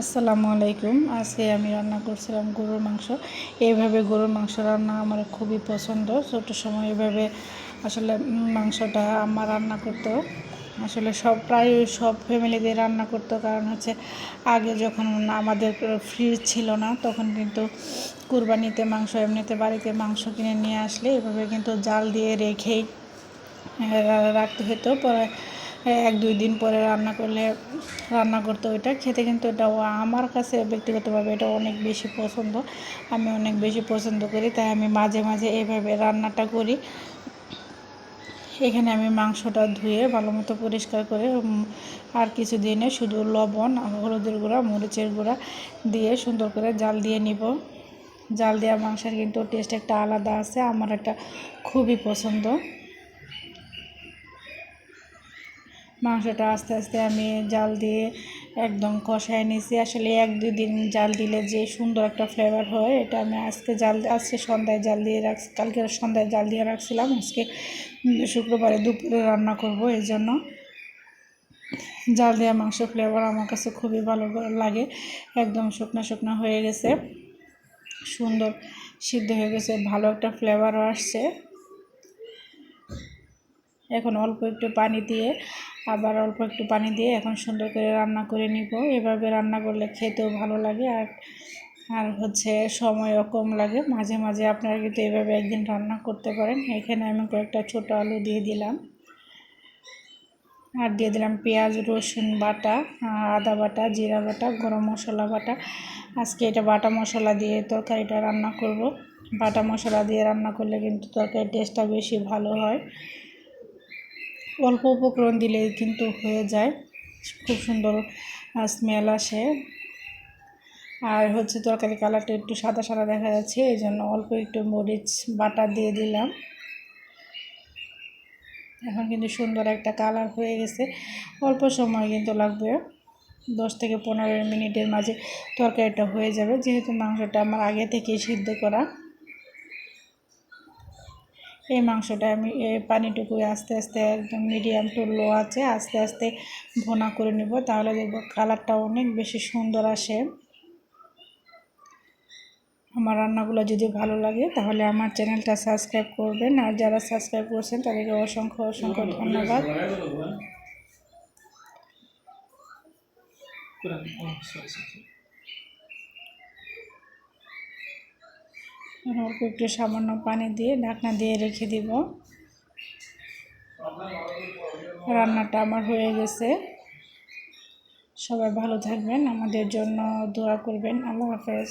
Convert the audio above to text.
আসসালামু আলাইকুম। আজকে আমি রান্না করছিলাম গরুর মাংস। এইভাবে গরুর মাংস রান্না আমার খুবই পছন্দ। ছোটো সময় এইভাবে আসলে মাংসটা আমার রান্না করতো। আসলে সব, প্রায় সব ফ্যামিলিদের রান্না করতো। কারণ হচ্ছে আগে যখন আমাদের ফ্রিজ ছিল না, তখন কিন্তু কুরবানিতে মাংস, এমনিতে বাড়িতে মাংস কিনে নিয়ে আসলে এভাবে কিন্তু জাল দিয়ে রেখেই রাখতে হতো। পরে এক, দুই দিন পরে রান্না করলে, রান্না করতে ওইটা। খেতে কিন্তু এটা আমার কাছে ব্যক্তিগতভাবে এটা অনেক বেশি পছন্দ। আমি অনেক বেশি পছন্দ করি, তাই আমি মাঝে মাঝে এইভাবে রান্নাটা করি। এখানে আমি মাংসটা ধুয়ে ভালো মতো পরিষ্কার করে আর কিছু দিনে শুধু লবণ, হলুদের গুঁড়া, মরিচের গুঁড়া দিয়ে সুন্দর করে জাল দিয়ে নিব। জাল দেওয়া মাংসের কিন্তু টেস্ট একটা আলাদা আছে, আমার একটা খুবই পছন্দ। মাংসটা আস্তে আস্তে আমি জাল দিয়ে একদম কষায় নিয়েছি আসলে এক দুই দিন জাল দিলে যে সুন্দর একটা ফ্লেভার হয়, এটা আমি আজকে জাল, আজকে সন্ধ্যায় জাল দিয়ে রাখছি, কালকে সন্ধ্যায় জাল দিয়ে রাখছিলাম। আজকে শুক্রবারে দুপুরে রান্না করব এই জন্য জাল দেওয়া মাংস ফ্লেভার আমার কাছে খুবই ভালো লাগে। একদম শুকনো শুকনো হয়ে গেছে। সুন্দর সিদ্ধ হয়ে গেছে, ভালো একটা ফ্লেভারও আসছে। এখন অল্প একটু পানি দিয়ে, আবার অল্প একটু পানি দিয়ে এখন সুন্দর করে রান্না করে নিব। এভাবে রান্না করলে খেতেও ভালো লাগে আর আর হচ্ছে সময়ও কম লাগে। মাঝে মাঝে আপনারা কিন্তু এভাবে একদিন রান্না করতে পারেন। এখানে আমি কয়েকটা ছোটো আলু দিয়ে দিলাম। আর দিয়ে দিলাম পেঁয়াজ, রসুন বাটা, আদা বাটা, জিরা বাটা, গরম মশলা বাটা। আজকে এটা বাটা মশলা দিয়ে তরকারিটা রান্না করব। বাটা মশলা দিয়ে রান্না করলে কিন্তু তরকারির টেস্টটা বেশি ভালো হয়। অল্প উপকরণ দিলে কিন্তু হয়ে যায়। খুব সুন্দর স্মেল আসে। আর হচ্ছে তরকারি কালারটা একটু সাদা সাদা দেখা যাচ্ছে এই জন্য অল্প একটু মরিচ, বাটা দিয়ে দিলাম। এখন কিন্তু সুন্দর একটা কালার হয়ে গেছে। অল্প সময় কিন্তু লাগবে, দশ থেকে পনেরো মিনিটের মাঝে তরকারিটা হয়ে যাবে। যেহেতু মাংসটা আমার আগে থেকে সিদ্ধ করা। এই মাংসটা আমি পানিটুকু আস্তে আস্তে একদম মিডিয়াম টু লো আছে, আস্তে আস্তে ভোনা করে নেব, তাহলে দেখব কালারটা অনেক বেশি সুন্দর আসে। আমার রান্নাগুলো যদি ভালো লাগে, তাহলে আমার চ্যানেলটা সাবস্ক্রাইব করবেন, আর যারা সাবস্ক্রাইব করছেন, তাদেরকে অসংখ্য অসংখ্য ধন্যবাদ। অল্প একটু সামান্য পানি দিয়ে ঢাকনা দিয়ে রেখে দিব। রান্নাটা আমার হয়ে গেছে। সবাই ভালো থাকবেন, আমাদের জন্য দোয়া করবেন। আল্লাহ হাফেজ।